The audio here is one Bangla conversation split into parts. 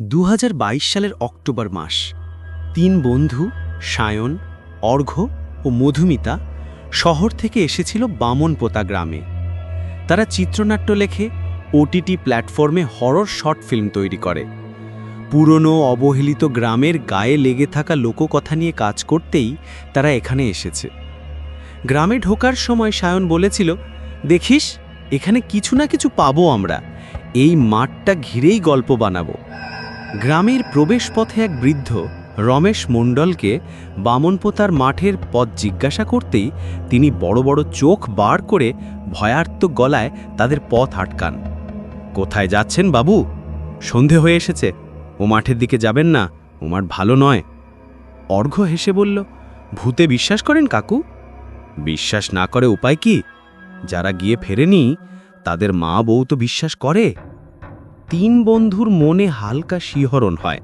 দু হাজার বাইশ সালের অক্টোবর মাস। তিন বন্ধু, সায়ন অর্ঘ্য ও মধুমিতা শহর থেকে এসেছিল বামনপোতা গ্রামে। তারা চিত্রনাট্য লেখে, ওটিটি প্ল্যাটফর্মে হরর শর্ট ফিল্ম তৈরি করে। পুরনো, অবহেলিত গ্রামের গায়ে লেগে থাকা লোককথা নিয়ে কাজ করতেই তারা এখানে এসেছে। গ্রামে ঢোকার সময় সায়ন বলেছিল, দেখিস, এখানে কিছু না কিছু পাবো আমরা। এই মাঠটা ঘিরেই গল্প বানাবো। গ্রামের প্রবেশপথে এক বৃদ্ধ রমেশ মণ্ডলকে বামনপোতার মাঠের পথ জিজ্ঞাসা করতেই তিনি বড় বড় চোখ বার করে ভয়ার্ত গলায় তাদের পথ আটকান। কোথায় যাচ্ছেন বাবু? সন্ধে হয়ে এসেছে। ও মাঠের দিকে যাবেন না। ও মাঠ ভালো নয়। অর্ঘ্য হেসে বলল, ভূতে বিশ্বাস করেন কাকু? বিশ্বাস না করে উপায় কি? যারা গিয়ে ফেরেনি, তাদের মা বউ তো বিশ্বাস করে। তিন বন্ধুর মনে হালকা শিহরণ হয়,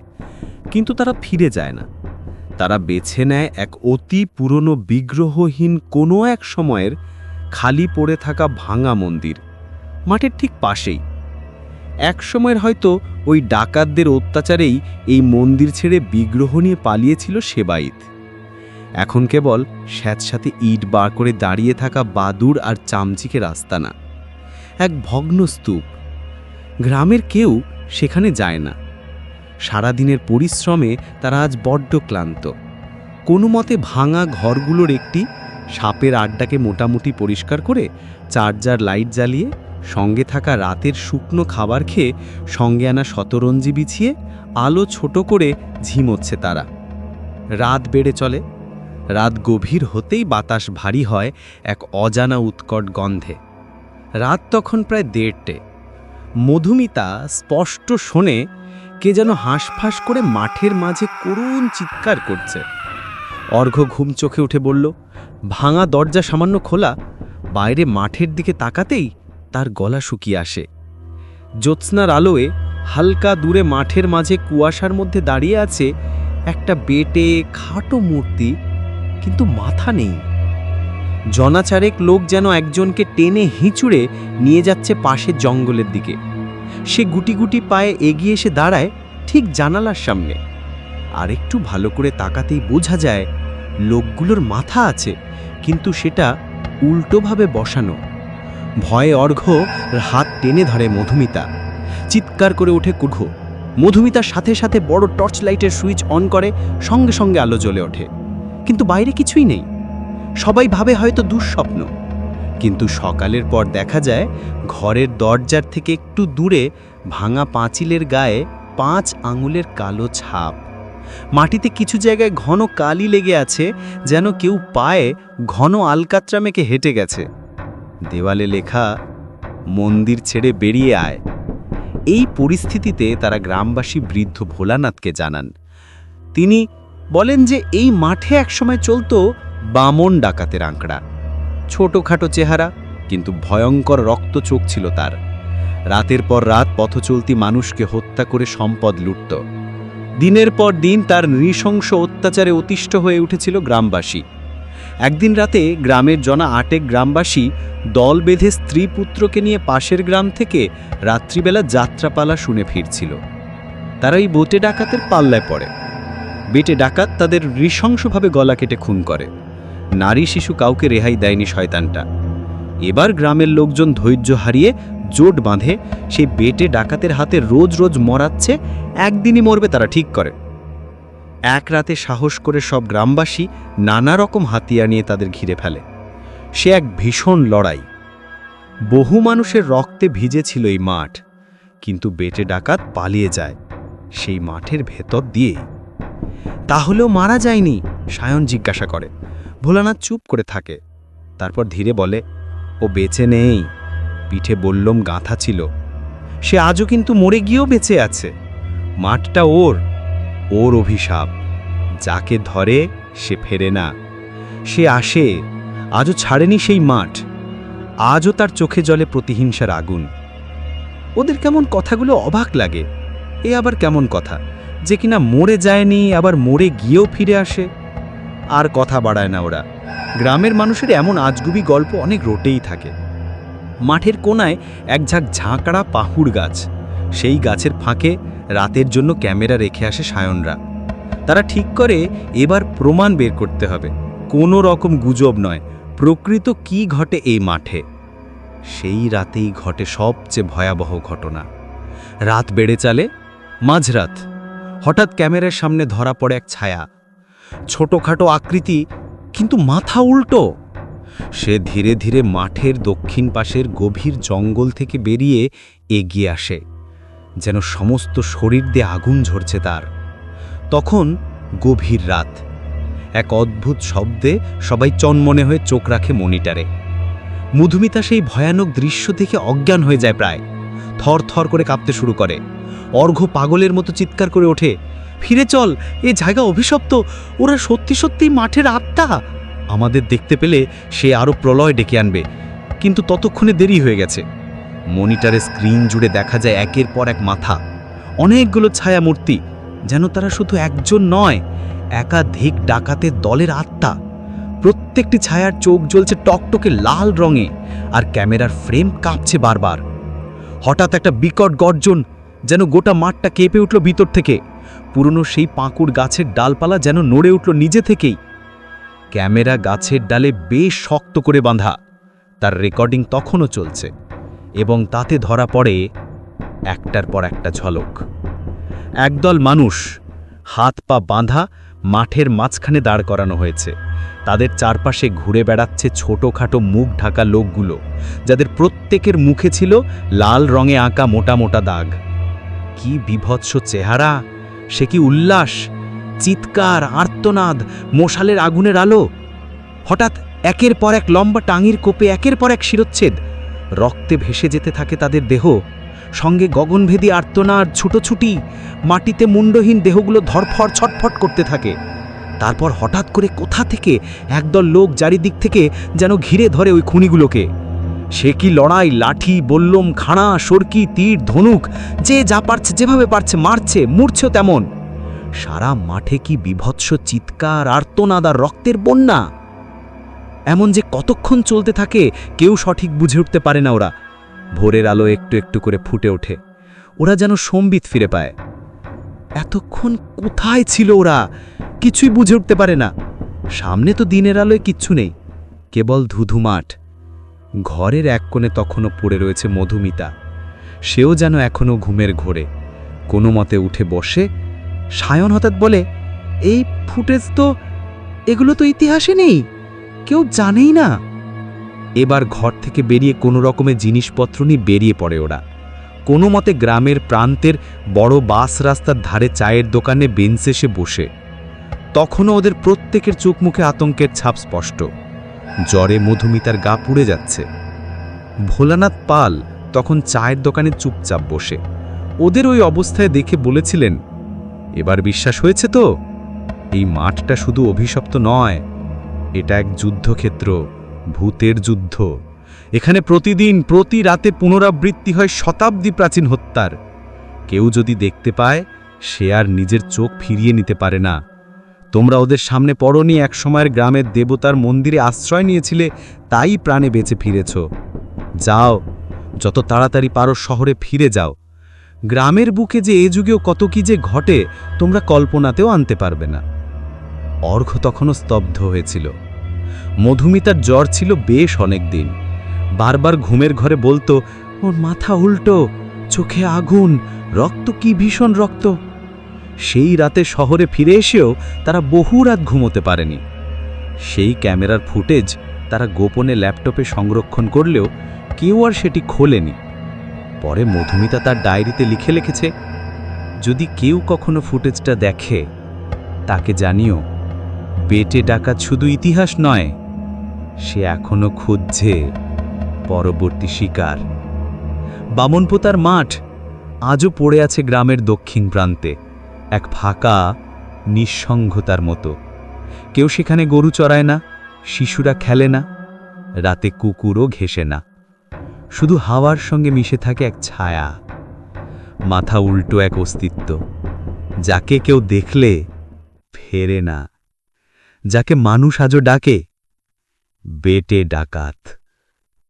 কিন্তু তারা ফিরে যায় না। তারা বেছে নেয় এক অতি পুরনো বিগ্রহহীন কোনো এক সময়ের খালি পড়ে থাকা ভাঙা মন্দির, মাঠের ঠিক পাশেই। এক সময়ের হয়তো ওই ডাকাতদের অত্যাচারেই এই মন্দির ছেড়ে বিগ্রহ নিয়ে পালিয়েছিল সেবাইত এখন কেবল স্যাঁতসাথে ইট বার করে দাঁড়িয়ে থাকা বাদুর আর চামচিকে রাস্তা না, এক ভগ্ন স্তূপ গ্রামের কেউ সেখানে যায় না। সারাদিনের পরিশ্রমে তারা আজ বড্ড ক্লান্ত। কোনো মতে ভাঙা ঘরগুলোর একটি সাপের আড্ডাকে মোটামুটি পরিষ্কার করে চার্জার লাইট জ্বালিয়ে, সঙ্গে থাকা রাতের শুকনো খাবার খেয়ে, সঙ্গে আনা শতরঞ্জি বিছিয়ে, আলো ছোট করে ঝিমোচ্ছে তারা। রাত বেড়ে চলে। রাত গভীর হতেই বাতাস ভারী হয় এক অজানা উৎকট গন্ধে। রাত তখন প্রায় দেড়টে। মধুমিতা স্পষ্ট শোনে কে যেন হাঁসফাঁস করে মাঠের মাঝে করুণ চিৎকার করছে। অর্ঘ্য ঘুম চোখে উঠে বলল, ভাঙা দরজা সামান্য খোলা, বাইরে মাঠের দিকে তাকাতেই তার গলা শুকিয়ে আসে। জ্যোৎস্নার আলোয় হালকা দূরে মাঠের মাঝে কুয়াশার মধ্যে দাঁড়িয়ে আছে একটা বেটে, খাটো মূর্তি, কিন্তু মাথা নেই। জনাচারেক লোক যেন একজনকে টেনে হিঁচুড়ে নিয়ে যাচ্ছে পাশের জঙ্গলের দিকে। সে গুটি গুটি পায়ে এগিয়ে এসে দাঁড়ায় ঠিক জানালার সামনে। আর একটু ভালো করে তাকাতেই বোঝা যায়, লোকগুলোর মাথা আছে, কিন্তু সেটা উল্টোভাবে বসানো। ভয়ে অর্ঘ্য হাত টেনে ধরে মধুমিতা। চিৎকার করে ওঠে কুর্ঘ মধুমিতার সাথে সাথে বড় টর্চ লাইটের সুইচ অন করে সঙ্গে সঙ্গে আলো জ্বলে ওঠে। কিন্তু বাইরে কিছুই নেই। সবাই ভাবে হয়তো দুঃস্বপ্ন। কিন্তু সকালের পর দেখা যায়, ঘরের দরজার থেকে একটু দূরে ভাঙা পাঁচিলের গায়ে পাঁচ আঙুলের কালো ছাপ। মাটিতে কিছু জায়গায় ঘন কালি লেগে আছে, যেন কেউ পায়ে ঘন আলকাত্রা মেখে হেঁটে গেছে। দেওয়ালে লেখা, মন্দির ছেড়ে বেরিয়ে আয়। এই পরিস্থিতিতে তারা গ্রামবাসী বৃদ্ধ ভোলানাথকে জানান। তিনি বলেন যে, এই মাঠে একসময় চলতো বামন ডাকাতের আঁকড়া। ছোটোখাটো চেহারা, কিন্তু ভয়ঙ্কর রক্ত চোখ ছিল তার। রাতের পর রাত পথচলতি মানুষকে হত্যা করে সম্পদ লুটত। দিনের পর দিন তার নৃশংস অত্যাচারে অতিষ্ঠ হয়ে উঠেছিল গ্রামবাসী। একদিন রাতে গ্রামের জনা আটেক গ্রামবাসী দল বেঁধে স্ত্রী পুত্রকে নিয়ে পাশের গ্রাম থেকে রাত্রিবেলা যাত্রাপালা শুনে ফিরছিল। তারা এই বোটে ডাকাতের পাল্লায় পড়ে। বেটে ডাকাত তাদের নৃশংসভাবে গলা কেটে খুন করে। নারী শিশু কাউকে রেহাই দেয়নি শয়তানটা। এবার গ্রামের লোকজন ধৈর্য হারিয়ে জোট বাঁধে সেই বেটে ডাকাতের হাতে রোজ রোজ মরাচ্ছে, একদিনই মরবে তারা ঠিক করে। এক রাতে সাহস করে সব গ্রামবাসী নানা রকম হাতিয়ার নিয়ে তাদের ঘিরে ফেলে। সে এক ভীষণ লড়াই। বহু মানুষের রক্তে ভিজেছিল এই মাঠ, কিন্তু বেটে ডাকাত পালিয়ে যায়, সেই মাঠের ভেতর দিয়ে তাহলেও মারা যায়নি, সায়ন জিজ্ঞাসা করে। ভোলানাথ চুপ করে থাকে। তারপর ধীরে বলে, ও বেঁচে নেই। পিঠে বললম গাঁথা ছিল। সে আজও কিন্তু মরে গিয়েও বেঁচে আছে। মাঠটা ওর ওর অভিশাপ। যাকে ধরে, সে ফেরে না। সে আসে, আজও ছাড়েনি সেই মাঠ। আজও তার চোখে জলে প্রতিহিংসার আগুন। ওদের কেমন কথাগুলো অবাক লাগে। এ আবার কেমন কথা? যে কিনা মরে যায়নি, আবার মরে গিয়েও ফিরে আসে। আর কথা বাড়ায় না ওরা। গ্রামের মানুষের এমন আজগুবি গল্প অনেক রোটেই থাকে। মাঠের কোনায় এক ঝাঁক ঝাঁকড়া পাহুড় গাছ। সেই গাছের ফাঁকে রাতের জন্য ক্যামেরা রেখে আসে সায়নরা। তারা ঠিক করে এবার প্রমাণ বের করতে হবে। কোনো রকম গুজব নয়। প্রকৃত কি ঘটে এই মাঠে? সেই রাতেই ঘটে সবচেয়ে ভয়াবহ ঘটনা। রাত বেড়ে চালে, মাঝরাত। হঠাৎ ক্যামেরার সামনে ধরা পড়ে এক ছায়া। ছোটখাটো আকৃতি, কিন্তু মাথা উল্টো। সে ধীরে ধীরে মাঠের দক্ষিণ পাশের গভীর জঙ্গল থেকে বেরিয়ে এগিয়ে আসে, যেন সমস্ত শরীর দিয়ে আগুন ঝরছে তার। তখন গভীর রাত। এক অদ্ভুত শব্দে সবাই চনমনে হয়ে চোখ রাখে মনিটারে। মধুমিতা সেই ভয়ানক দৃশ্য দেখে অজ্ঞান হয়ে যায় প্রায়। থর থর করে কাঁপতে শুরু করে। অর্ঘ্য পাগলের মতো চিৎকার করে ওঠে। ফিরে চল, এ জায়গা অভিশপ্ত, ওরা সত্যি সত্যি মাঠের আত্মা আমাদের দেখতে পেলে সে আরও প্রলয় ডেকে আনবে, কিন্তু ততক্ষণে দেরি হয়ে গেছে। মনিটরে স্ক্রিন জুড়ে দেখা যায় একের পর এক মাথা। অনেকগুলো ছায়া মূর্তি যেন তারা শুধু একজন নয়, একাধিক ডাকাতের দলের আত্মা। প্রত্যেকটি ছায়ার চোখ জ্বলছে টকটকে লাল রঙে, আর ক্যামেরার ফ্রেম কাঁপছে বারবার। হঠাৎ একটা বিকট গর্জন যেন গোটা মাঠটা কেঁপে উঠল ভিতর থেকে। পুরনো সেই পাঁকুড় গাছের ডালপালা যেন নড়ে উঠল নিজে থেকেই। ক্যামেরা গাছের ডালে বেশ শক্ত করে বাঁধা। তার রেকর্ডিং তখনও চলছে এবং তাতে ধরা পড়ে একটার পর একটা ঝলক। একদল মানুষ হাত পা বাঁধা মাঠের মাঝখানে দাঁড় করানো হয়েছে। তাদের চারপাশে ঘুরে বেড়াচ্ছে ছোটোখাটো মুখ ঢাকা লোকগুলো, যাদের প্রত্যেকের মুখে ছিল লাল রঙে আঁকা মোটা মোটা দাগ। কি বিভৎস চেহারা, সে কি উল্লাস, চিৎকার, আর্তনাদ, মশালের আগুনের আলো। হঠাৎ একের পর এক লম্বা টাঙির কোপে একের পর এক শিরচ্ছেদ। রক্তে ভেসে যেতে থাকে তাদের দেহ। সঙ্গে গগনভেদী আর্তনার ছুটোছুটি, মাটিতে মুন্ডহীন দেহগুলো ধরফর, ছটফট করতে থাকে। তারপর হঠাৎ করে কোথা থেকে একদল লোক চারিদিক থেকে যেন ঘিরে ধরে ওই খুনিগুলোকে। সে কি লড়াই, লাঠি, বল্লম, খাড়া, সরকি, তীর, ধনুক, যে যা পারছে, যেভাবে পারছে, মারছে, মূর্ছেও তেমন। সারা মাঠে কি বিভৎস চিৎকার, আর্তনাদ আর রক্তের বন্যা? এমন যে কতক্ষণ চলতে থাকে, কেউ সঠিক বুঝে উঠতে পারে না ওরা। ভোরের আলো একটু একটু করে ফুটে ওঠে। ওরা যেন সম্বিত ফিরে পায়। এতক্ষণ কোথায় ছিল ওরা? কিছুই বুঝে উঠতে পারে না। সামনে তো দিনের আলোয় কিচ্ছু নেই। কেবল ধুধু মাঠ। ঘরের এক কোণে তখনও পড়ে রয়েছে মধুমিতা। সেও যেন এখনও ঘুমের ঘোরে। কোনো মতে উঠে বসে, সায়ন হঠাৎ বলে, এই ফুটেজ তো, এগুলো তো ইতিহাসে নেই, কেউ জানেই না। এবার ঘর থেকে বেরিয়ে কোনো রকমের জিনিসপত্র নিয়ে বেরিয়ে পড়ে ওরা। কোনো মতে গ্রামের প্রান্তের বড় বাস রাস্তার ধারে চায়ের দোকানে বেঞ্চে এসে বসে। তখনও ওদের প্রত্যেকের চোখ মুখে আতঙ্কের ছাপ স্পষ্ট। জ্বরে মধুমিতার গা পুড়ে যাচ্ছে। ভোলানাথ পাল তখন চায়ের দোকানে চুপচাপ বসে। ওদের ওই অবস্থায় দেখে বলেছিলেন, এবার বিশ্বাস হয়েছে তো? এই মাঠটা শুধু অভিশপ্ত নয়, এটা এক যুদ্ধক্ষেত্র, ভূতের যুদ্ধ। এখানে প্রতিদিন, প্রতি রাতে পুনরাবৃত্তি হয় শতাব্দী প্রাচীন হত্যার। কেউ যদি দেখতে পায়, সে আর নিজের চোখ ফিরিয়ে নিতে পারে না। তোমরা ওদের সামনে পড়নি এক সময়ের গ্রামের দেবতার মন্দিরে আশ্রয় নিয়েছিলে, তাই প্রাণে বেঁচে ফিরেছ। যাও, যত তাড়াতাড়ি পারো শহরে ফিরে যাও। গ্রামের বুকে যে এ যুগেও কত কি যে ঘটে, তোমরা কল্পনাতেও আনতে পারবে না। অর্ঘ্য তখনও স্তব্ধ হয়েছিল। মধুমিতার জ্বর ছিল বেশ অনেক দিন বারবার ঘুমের ঘরে বলতো, ওর মাথা উল্টো, চোখে আগুন, রক্ত কি ভীষণ রক্ত? সেই রাতে শহরে ফিরে এসেও তারা বহু রাত ঘুমোতে পারেনি। সেই ক্যামেরার ফুটেজ তারা গোপনে ল্যাপটপে সংরক্ষণ করলেও কেউ আর সেটি খোলেনি। পরে মধুমিতা তার ডায়েরিতে লিখে লিখেছে, যদি কেউ কখনো ফুটেজটা দেখে, তাকে জানিও, বেটে ডাকাত শুধু ইতিহাস নয়, সে এখনও খুঁজছে পরবর্তী শিকার। বামনপোতার মাঠ আজও পড়ে আছে গ্রামের দক্ষিণ প্রান্তে। এক ফাঁকা, নিঃসঙ্গতার মতো। কেউ সেখানে গরু চড়ায় না, শিশুরা খেলে না, রাতে কুকুরও ঘেসে না। শুধু হাওয়ার সঙ্গে মিশে থাকে এক ছায়া। মাথা উল্টো এক অস্তিত্ব, যাকে কেউ দেখলে ফেরে না। যাকে মানুষ আজও ডাকে, বেটে ডাকাত।